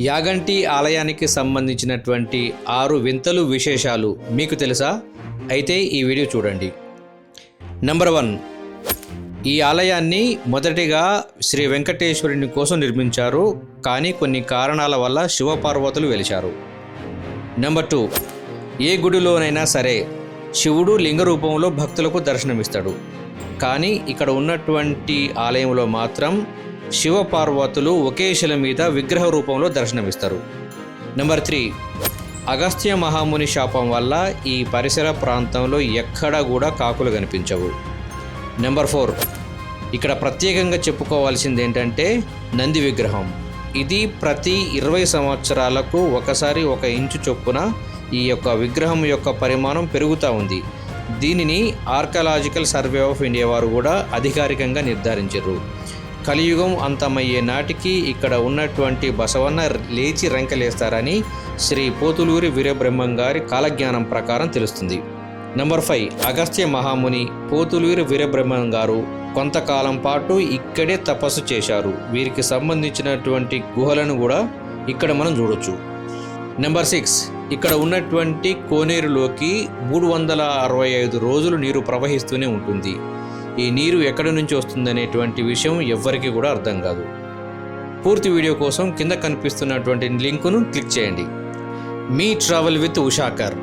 యాగంటి ఆలయానికి సంబంధించినటువంటి ఆరు వింతలు విశేషాలు మీకు తెలుసా? అయితే ఈ వీడియో చూడండి. నెంబర్ వన్ ఈ ఆలయాన్ని మొదటిగా శ్రీ వెంకటేశ్వరుని కోసం నిర్మించారు కానీ కొన్ని కారణాల వల్ల శివపార్వతులు వెలిచారు. నెంబర్ టూ ఏ గుడిలోనైనా సరే శివుడు లింగ రూపంలో భక్తులకు దర్శనమిస్తాడు. కానీ ఇక్కడ ఉన్నటువంటి ఆలయంలో మాత్రం శివపార్వతులు ఒకే శిల మీద విగ్రహ రూపంలో దర్శనమిస్తారు. నెంబర్ త్రీ అగస్త్య మహాముని శాపం వల్ల ఈ పరిసర ప్రాంతంలో ఎక్కడా కూడా కాకులు కనిపించవు. నెంబర్ ఫోర్ ఇక్కడ ప్రత్యేకంగా చెప్పుకోవాల్సింది ఏంటంటే నంది విగ్రహం. ఇది ప్రతి ఇరవై సంవత్సరాలకు ఒకసారి ఒక ఇంచు చొప్పున ఈ యొక్క విగ్రహం యొక్క పరిమాణం పెరుగుతూ ఉంది. దీనిని ఆర్కలాజికల్ సర్వే ఆఫ్ ఇండియా వారు కూడా అధికారికంగా నిర్ధారించారు. కలియుగం అంతమయ్యే నాటికి ఇక్కడ ఉన్నటువంటి బసవన్న లేచి రెంకలేస్తారని శ్రీ పోతులూరి వీరబ్రహ్మం గారి కాలజ్ఞానం ప్రకారం తెలుస్తుంది. నెంబర్ ఫైవ్ అగస్త్య మహాముని పోతులూరి వీరబ్రహ్మం గారు కొంతకాలం పాటు ఇక్కడే తపస్సు చేశారు. వీరికి సంబంధించినటువంటి గుహలను కూడా ఇక్కడ మనం చూడొచ్చు. నెంబర్ సిక్స్ ఇక్కడ ఉన్నటువంటి కోనేరులోకి మూడు వందల అరవై ఐదు రోజులు నీరు ప్రవహిస్తూనే ఉంటుంది. ఈ నీరు ఎక్కడి నుంచి వస్తుందనేటువంటి విషయం ఎవ్వరికీ కూడా అర్థం కాదు. పూర్తి వీడియో కోసం కింద కనిపిస్తున్నటువంటి లింకును క్లిక్ చేయండి. మీ ట్రావెల్ విత్ ఉషాకర్.